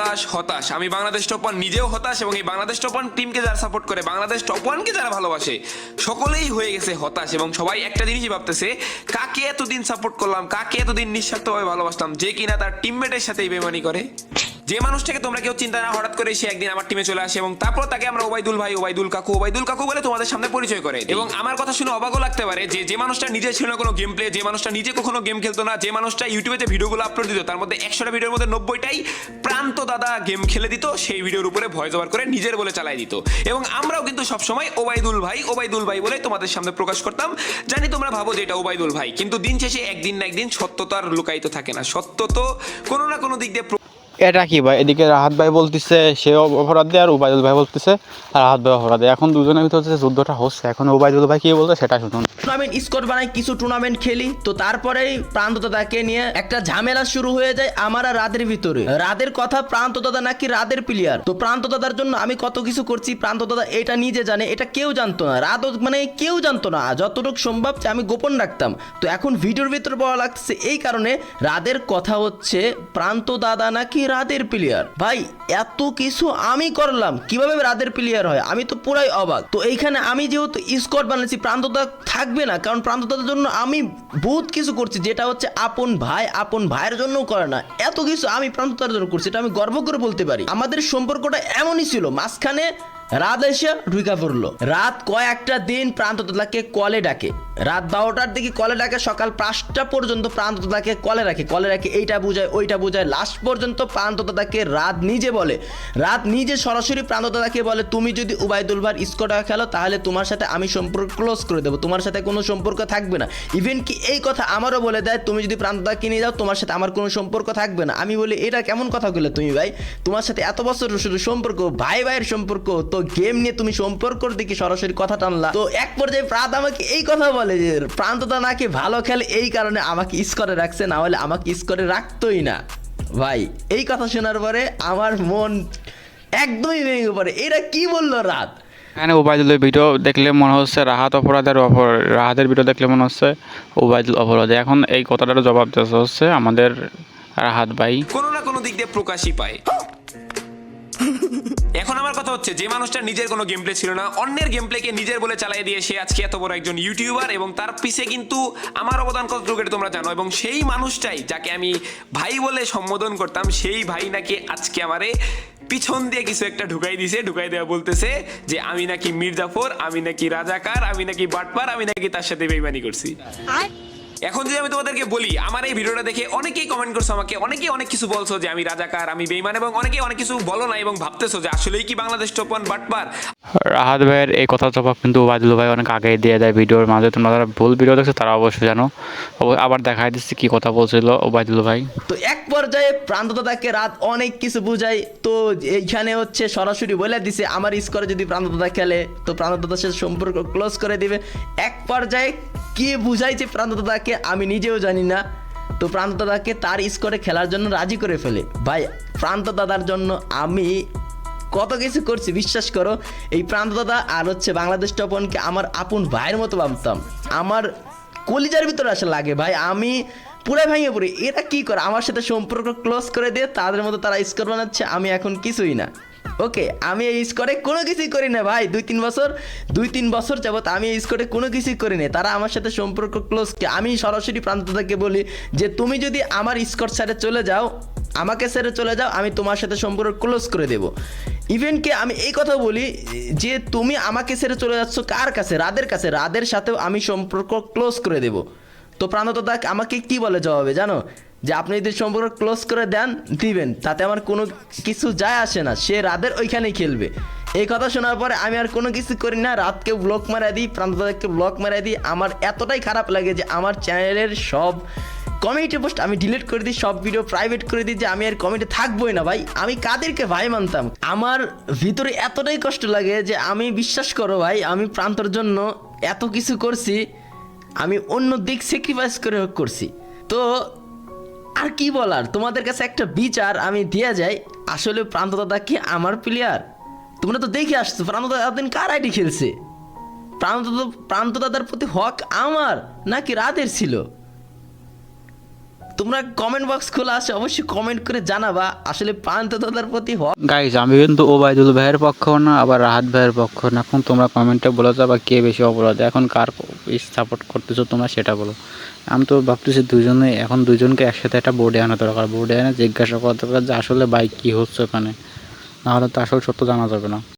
হতাশ হতাশ। আমি বাংলাদেশ টপ ওয়ান নিজেও হতাশ এবং এই বাংলাদেশ টপ ওয়ান টিমকে যারা সাপোর্ট করে, বাংলাদেশ টপ ওয়ানকে যারা ভালোবাসে, সকলেই হয়ে গেছে হতাশ এবং সবাই একটা জিনিসই ভাবতেছে, কাকে এতদিন সাপোর্ট করলাম, কাকে এতদিন নিঃস্বার্থভাবে ভালোবাসতাম, যে কিনা তার টিমমেটের সাথেই বেমানি করে। যে মানুষটাকে তোমরা কেউ চিন্তা না, হঠাৎ করে সে একদিন আমার টিমে চলে আসে এবং তারপর তাকে আমরা ওবাইদুল ভাই ওবাইদুল কাকু ওবাইদুল কাকু বলে তোমাদের সামনে পরিচয় করে এবং আমার কথা শুনে অবাকও লাগতে পারে যে যে মানুষটা নিজে ছিল না কোনো গেম প্লে যে মানুষটা নিজে কখনো গেম খেলতো না, যে মানুষটা ইউটিউবে যে ভিডিওগুলো আপলোড দিত, তার মধ্যে একশোটা ভিডিওর মধ্যে নব্বইটাই প্রান্ত দাদা গেম খেলে দিত, সেই ভিডিওর উপরে ভয় ওভার করে নিজের বলে চালাই দিত। এবং আমরাও কিন্তু সবসময় ওবায়দুল ভাই ওবায়দুল ভাই বলে তোমাদের সামনে প্রকাশ করতাম। জানি তোমরা ভাবো যে এটা ওবায়দুল ভাই, কিন্তু দিন শেষে একদিন না একদিন সত্য তো আর লুকায়িত থাকে না। সত্য তো কোনো না কোনো দিক দিয়ে এটা কি ভাই, এদিকে রাহাত ভাই বলতেছে, সে অপরাধ আর উবায়দুল ভাই বলতেছে, আর রাহাত ভাই অপরাধ এখন দুজনের ভিতরে যে যুদ্ধটা হচ্ছে। এখন উবায়দুল ভাই কি বলছে সেটা শুনুন। টুর্নামেন্ট স্কোর বানাই, কিছু টুর্নামেন্ট খেলি। তো তারপরেই প্রান্তদাদাকে নিয়ে একটা ঝামেলা শুরু হয়ে যায় আমার আর রাদের ভিতরে। রাদের কথা প্রান্তদাদা নাকি রাদের প্লেয়ার তো প্রান্তদাদার জন্য আমি কত কিছু করছি প্রান্তদাদা এটা নিজে জানে, এটা কেউ জানতো না। রাত মানে কেউ জানতো না, যতটুকু সম্ভব আমি গোপন রাখতাম। তো এখন ভিডিওর ভিতরে বলা লাগছে এই কারণে রাদের কথা হচ্ছে, প্রান্ত দাদা নাকি রাদের প্লেয়ার ভাই, এত কিছু আমি করলাম। কীভাবে রাদের প্লেয়ার হয়? আমি তো পুরাই অবাক। তো এইখানে আমি যেহেতু স্কোয়াড বানাচ্ছি প্রান্তদা থাকবে না। কারণ প্রান্তদার জন্য আমি বহুত কিছু করছি, যেটা হচ্ছে আপন ভাই, আপন ভাইয়ের জন্যও করে না। এত কিছু আমি প্রান্তদার জন্য করছি, এটা আমি গর্ব করে বলতে পারি। আমাদের সম্পর্কটা এমনই ছিল, মাঝখানে রাত এসে ঢুকা পড়ল। রাত কয়েকটা দিন প্রান্তদাকে কলে ডাকে। রাত বারোটার দিকে কলে ডাকে, সকাল পাঁচটা পর্যন্ত প্রান্তদাকে কলে রাখে। কলে রাখে, এইটা বুঝায়, ওইটা বুঝায়। লাস্ট পর্যন্ত প্রান্তদাকে রাত নিজে বলে। রাত নিজে সরাসরি প্রান্তদাকে বলে, তুমি যদি উবায়দুল ভার স্কোটা খেলো, তাহলে তোমার সাথে আমি সম্পর্ক ক্লোজ করে দেবো। তোমার সাথে কোনো সম্পর্ক থাকবে না। ইভেন কি এই কথা আমারও বলে দেয়, তুমি যদি প্রান্তদাকে নিয়ে যাও, তোমার সাথে আমার কোনো সম্পর্ক থাকবে না। আমি বলি, এটা কেমন কথা বলে তুমি ভাই? তোমার সাথে এত বছর শুধু সম্পর্ক, ভাই ভাইয়ের সম্পর্ক, তো গেম নিয়ে তুমি সম্পর্কর দিকে সরাসরি কথা টানলা। তো এক পর্যায়ে প্রাত আমাকে এই কথা বলে যে প্রান্তদা নাকি ভালো খেলে এই কারণে আমাকে স্কোরে রাখছে না হলে আমাকে স্কোরে রাখতোই না। ভাই এই কথা শোনার পরে আমার মন একদমই ভেঙে পড়ে। এটা কি বলল রাত? এখানে উবায়দুলের ভিডিও দেখলে মনে হচ্ছে রাহাত অপরাধের অপর রাহাতের ভিডিও দেখলে মনে হচ্ছে উবায়দুল অপরাধে। এখন এই কথাটার জবাব দিতে হচ্ছে আমাদের রাহাত ভাই। কোনো না কোনো দিক দিয়ে প্রকাশই পায়। এখন আমার কথা হচ্ছে, যে মানুষটা নিজের কোনো গেম প্লে ছিল না, অন্যের গেম প্লেকে নিজের বলে দিয়ে সে আজকে এত বড় একজন ইউটিউবার এবং তার পিছে কিন্তু আমার অবদান তোমরা জানো এবং সেই মানুষটাই যাকে আমি ভাই বলে সম্বোধন করতাম, সেই ভাই নাকি আজকে আমারে পিছন দিয়ে কিছু একটা ঢুকাই দিছে, ঢুকাই দেওয়া বলতেছে যে, আমি নাকি মির্জাফর, আমি নাকি রাজাকার, আমি নাকি বাটপার, আমি নাকি তার সাথে বেইমানি করছি। এখন যদি আমি তোমাদেরকে বলি আমার এই ভিডিওটা দেখে অনেকেই কমেন্ট করছ আমাকে অনেকেই অনেক কিছু বলছো যে আমি রাজাকার আমি বেইমান এবং অনেকেই অনেক কিছু বলো না এবং ভাবতেছো যে আসলেই কি বাংলাদেশ টপ ওয়ান বাটপার রাহাত ভাইয়ের এই কথা জবাব কিন্তু উবায়দুল ভাই অনেক আগেই দিয়ে দেয় ভিডিওর মাঝে। তোমরা যারা ভুল ভিডিও দেখছ তারা অবশ্যই জানো। আবার দেখাই দিচ্ছি কি কথা বলছিল উবায়দুল ভাই। তো এক পর্যায়ে প্রান্ত দাদাকে রাত অনেক কিছু বুঝাই তো এইখানে হচ্ছে সরাসরি বলে দিছে আমার স্কোরে যদি প্রান্ত দাদা খেলে তো প্রান্তদাদার সাথে সম্পর্ক ক্লোজ করে দিবে। এক পর্যায়ে কে বুঝাইছে প্রান্তদাদাকে আমি নিজেও জানি না? তো প্রান্ত দাদাকে তার স্কোরে খেলার জন্য রাজি করে ফেলে। ভাই, প্রান্ত দাদার জন্য আমি কত কিছু করছি, বিশ্বাস করো? এই প্রান্ত দাদা আর হচ্ছে বাংলাদেশ টপনকে আমার আপন ভাইয়ের মতো ভাবতাম। আমার কলিজার ভিতরে আসে লাগে ভাই, আমি পুরো ভেঙে পড়ি। এরা কি করে? আমার সাথে সম্পর্ক ক্লোজ করে দিয়ে তাদের মতো তারা স্কোর বানাচ্ছে, আমি এখন কিছুই না। ওকে আমি এই স্কোরে কোনো কিছুই করি না, ভাই। দুই, তিন বছর, দুই, তিন বছর যাবৎ আমি এই স্কোরে কোনো কিছুই করি না তারা আমার সাথে সম্পর্ক ক্লোজ আমি সরাসরি প্রান্তদাকে বলি যে, তুমি যদি আমার স্কোর ছেড়ে চলে যাও, আমাকে ছেড়ে চলে যাও, আমি তোমার সাথে সম্পর্ক ক্লোজ করে দেবো। ইভেনকে আমি এই কথা বলি যে, তুমি আমাকে ছেড়ে চলে যাচ্ছ কার কাছে? রাদের কাছে। রাদের সাথেও আমি সম্পর্ক ক্লোজ করে দেব। তো প্রাণতদা আমাকে কি বলে জবাবে, জানো? যে আপনি যদি সম্পর্ক ক্লোজ করে দেন, দিবেন। তাতে আমার কোনো কিছু যায় আসে না। সে রাদের ওইখানেই খেলবে। এই কথা শোনার পরে আমি আর কোনো কিছু করি না। রাতকে ব্লক মারা দিই প্রান্তদাকে ব্লক মারা দিই। আমার এতটাই খারাপ লাগে যে আমার চ্যানেলের সব কমেন্টে পোস্ট আমি ডিলিট করে দিই, সব ভিডিও প্রাইভেট করে দিই যে আমি আর কমেন্টে থাকবোই না ভাই। আমি কাদেরকে ভাই মানতাম? আমার ভিতরে এতটাই কষ্ট লাগে যে আমি বিশ্বাস করো ভাই, আমি প্রান্তর জন্য এত কিছু করছি। আমি অন্য দিক স্যাক্রিফাইস করে করছি। তো আর কি বলার? তোমাদের কাছে একটা বিচার আমি দিয়ে যাই। আসলে প্রান্ত দাদা কি আমার প্লেয়ার তোমরা তো দেখে আসছো, প্রান্ত দাদা দিন কার আইডি খেলছে? প্রান্ত প্রান্ত দাদার প্রতি হক আমার নাকি রাতের ছিল? তোমরা কমেন্ট বক্স খোলা আছে, অবশ্যই কমেন্ট করে জানাবা। আসলে প্রান্ত দাদার প্রতি হক গাইজ আমি কিন্তু ওবায়দুল ভাইয়ের পক্ষও না, আবার রাহাত ভাইয়ের পক্ষ না। এখন তোমরা কমেন্টে বলে যাবা কে বেশি অপরাধ? এখন কার সাপোর্ট করতেছো তোমরা সেটা বলো। আমি তো ভাবতেছি দুজনে, এখন দুজনকে একসাথে একটা বোর্ডে আনা দরকার। বোর্ডে এনে জিজ্ঞাসা করা দরকার যে আসলে বাইক কী হচ্ছে ওখানে। নাহলে তো আসল সত্য জানা যাবে না।